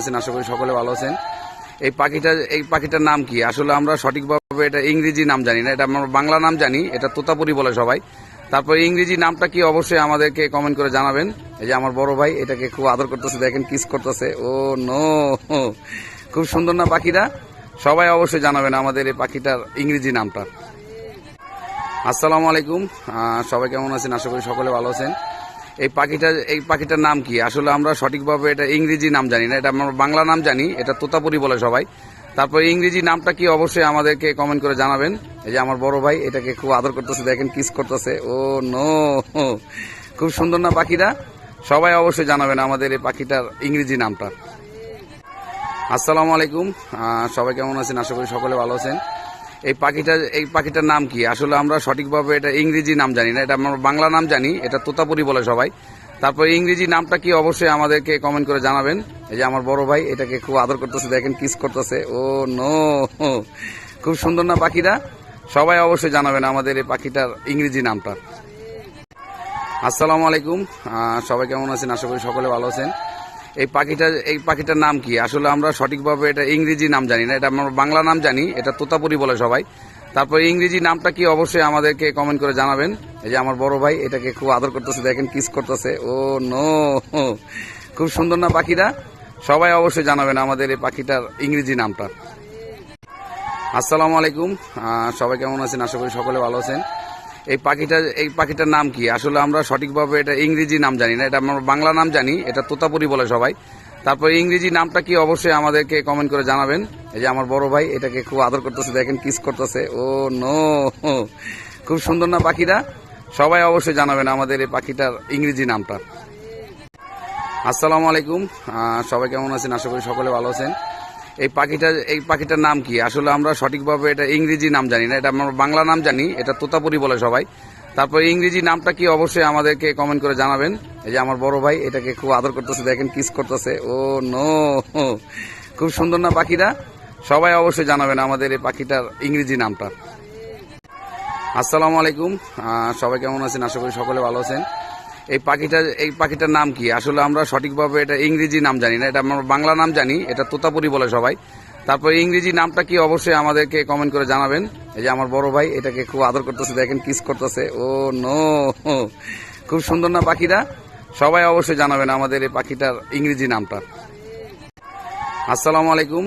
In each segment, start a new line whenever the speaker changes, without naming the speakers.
আছেন? আশা করি সকলে ভালো আছেন। এই পাখিটা, এই পাখিটার নাম কি? আসলে আমরা সঠিকভাবে এটা ইংরেজি নাম জানি না, এটা আমরা বাংলা নাম জানি, এটা তোতাপুরি বলে সবাই। তারপর ইংরেজি নামটা কি অবশ্যই আমাদেরকে কমেন্ট করে জানাবেন। এই যে আমার বড় ভাই, এটাকে খুব আদর করতেছে, দেখেন কিস করতেছে। ও নো, খুব সুন্দর না পাখিটা? সবাই অবশ্যই জানাবেন আমাদের এই পাখিটার ইংরেজি নামটা। আসসালামু আলাইকুম। সবাই কেমন আছেন? আশা করি সকলে ভালো আছেন। এই পাখিটা, এই পাখিটার নাম কি? আসলে আমরা সঠিকভাবে এটা ইংরেজি নাম জানি না, এটা আমরা বাংলা নাম জানি, এটা তোতাপুরি বলে সবাই। তারপর ইংরেজি নামটা কি অবশ্যই আমাদেরকে কমেন্ট করে জানাবেন। এই যে আমার বড় ভাই এটাকে খুব আদর করতেছে, দেখেন কিস করতেছে। ও নো, খুব সুন্দর না পাখিটা? সবাই অবশ্যই জানাবেন আমাদের এই পাখিটার ইংরেজি নামটা। আসসালামু আলাইকুম। সবাই কেমন আছেন? আশা করি সকলে ভালো আছেন। এই পাখিটা, এই পাখিটার নাম কি? আসলে আমরা সঠিকভাবে এটা ইংরেজি নাম জানি না, এটা আমরা বাংলা নাম জানি, এটা তোতাপুরি বলে সবাই। তারপর ইংরেজি নামটা কি অবশ্যই আমাদেরকে কমেন্ট করে জানাবেন। এই যে আমার বড় ভাই, এটাকে খুব আদর করতেছে, দেখেন কিস করতেছে। ও নো খুব সুন্দর না পাখিটা? সবাই অবশ্যই জানাবেন আমাদের এই পাখিটার ইংরেজি নামটা। আসসালামু আলাইকুম। সবাই কেমন আছেন? আশা করি সকলে ভালো আছেন। এই পাখিটা এই পাখিটার নাম কি? আসলে আমরা সঠিকভাবে এটা ইংরেজি নাম জানি না, এটা আমরা বাংলা নাম জানি, এটা তোতাপুরি বলে সবাই। তারপর ইংরেজি নামটা কি অবশ্যই আমাদেরকে কমেন্ট করে জানাবেন। এই যে আমার বড় ভাই, এটাকে খুব আদর করতেছে, দেখেন কিস করতেছে। ও নো, খুব সুন্দর না পাখিটা? সবাই অবশ্যই জানাবেন আমাদের এই পাখিটার ইংরেজি নামটা। আসসালামু আলাইকুম। সবাই কেমন আছেন? আশা করি সকলে ভালো আছেন। এই পাখিটা এই পাখিটার নাম কি? আসলে আমরা সঠিকভাবে এটা ইংরেজি নাম জানি না, এটা আমরা বাংলা নাম জানি, এটা তোতাপুরি বলে সবাই। তারপর ইংরেজি নামটা কি অবশ্যই আমাদেরকে কমেন্ট করে জানাবেন। এই যে আমার বড় ভাই, এটাকে খুব আদর করতেছে, দেখেন কিস করতেছে। ও নো, খুব সুন্দর না পাখিটা? সবাই অবশ্যই জানাবেন আমাদের এই পাখিটার ইংরেজি নামটা। আসসালামু আলাইকুম। সবাই কেমন আছেন? আশা করি সকলে ভালো আছেন। এই পাখিটা এই পাখিটার নাম কি? আসলে আমরা সঠিকভাবে এটা ইংরেজি নাম জানি না, এটা আমরা বাংলা নাম জানি, এটা তোতাপুরি বলে সবাই। তারপর ইংরেজি নামটা কি অবশ্যই আমাদেরকে কমেন্ট করে জানাবেন। এই যে আমার বড় ভাই, এটাকে খুব আদর করতেছে, দেখেন কিস করতেছে। ও নো, খুব সুন্দর না পাখিটা? সবাই অবশ্যই জানাবেন আমাদের এই পাখিটার ইংরেজি নামটা। আসসালামু আলাইকুম। সবাই কেমন আছেন? আশা করি সকলে ভালো আছেন। এই পাখিটা, এই পাখিটার নাম কি? আসলে আমরা সঠিকভাবে এটা ইংরেজি নাম জানি না, এটা আমরা বাংলা নাম জানি, এটা তোতাপুরি বলে সবাই। তারপর ইংরেজি নামটা কি অবশ্যই আমাদেরকে কমেন্ট করে জানাবেন। এই যে আমার বড় ভাই, এটাকে খুব আদর করতেছে, দেখেন কিস করতেছে। ও নো, খুব সুন্দর না পাখিটা? সবাই অবশ্যই জানাবেন আমাদের এই পাখিটার ইংরেজি নামটা। আসসালামু আলাইকুম।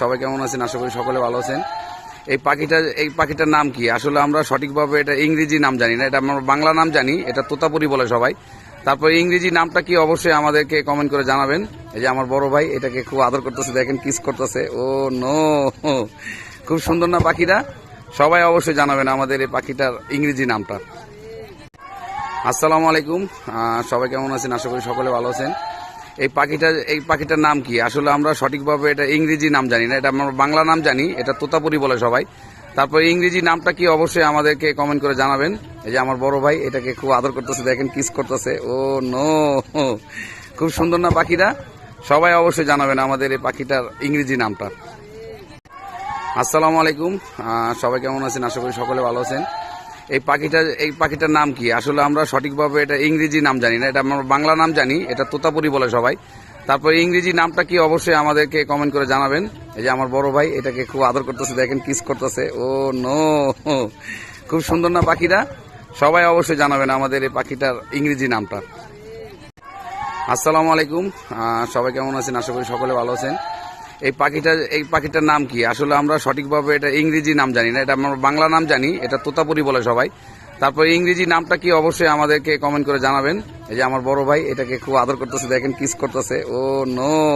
সবাই কেমন আছেন? আশা করি সকলে ভালো আছেন। এই পাখিটা, এই পাখিটার নাম কি? আসলে আমরা সঠিকভাবে এটা ইংরেজি নাম জানি না, এটা আমরা বাংলা নাম জানি, এটা তোতাপুরি বলে সবাই। তারপর ইংরেজি নামটা কি অবশ্যই আমাদেরকে কমেন্ট করে জানাবেন। এই যে আমার বড় ভাই এটাকে খুব আদর করতেছে, দেখেন কিস করতেছে। ও নো খুব সুন্দর না পাখিটা? সবাই অবশ্যই জানাবেন আমাদের এই পাখিটার ইংরেজি নামটা। আসসালামু আলাইকুম। সবাই কেমন আছেন? আশা করি সকলে ভালো আছেন। এই পাখিটা, এই পাখিটার নাম কি? আসলে আমরা সঠিকভাবে এটা ইংরেজি নাম জানি না, এটা আমরা বাংলা নাম জানি, এটা তোতাপুরি বলে সবাই। তারপর ইংরেজি নামটা কি অবশ্যই আমাদেরকে কমেন্ট করে জানাবেন। এই যে আমার বড় ভাই, এটাকে খুব আদর করতেছে, দেখেন কিস করতেছে। Oh, no. খুব সুন্দর না পাখিটা? সবাই অবশ্যই জানাবেন আমাদের এই পাখিটার ইংরেজি নামটা। আসসালামু আলাইকুম। সবাই কেমন আছেন? আশা করি সকলে ভালো আছেন। এই পাখিটা, এই পাখিটার নাম কি? আসলে আমরা সঠিকভাবে এটা ইংরেজি নাম জানি না, এটা আমরা বাংলা নাম জানি, এটা তোতাপুরি বলে সবাই। তারপর ইংরেজি নামটা কি অবশ্যই আমাদেরকে কমেন্ট করে জানাবেন। এই যে আমার বড় ভাই, এটাকে খুব আদর করতেছে, দেখেন কিস করতেছে। ও নো, খুব সুন্দর না পাখিটা? সবাই অবশ্যই জানাবেন আমাদের এই পাখিটার ইংরেজি নামটা। আসসালামু আলাইকুম। সবাই কেমন আছেন? আশা করি সকলে ভালো আছেন। এই পাখিটা এই পাখিটার নাম কি? আসলে আমরা সঠিকভাবে এটা ইংরেজি নাম জানি না, এটা আমরা বাংলা নাম জানি, এটা তোতাপুরি বলে সবাই। তারপর ইংরেজি নামটা কি অবশ্যই আমাদেরকে কমেন্ট করে জানাবেন। এই যে আমার বড় ভাই, এটাকে খুব আদর করতেছে, দেখেন কিস করতেছে। Oh no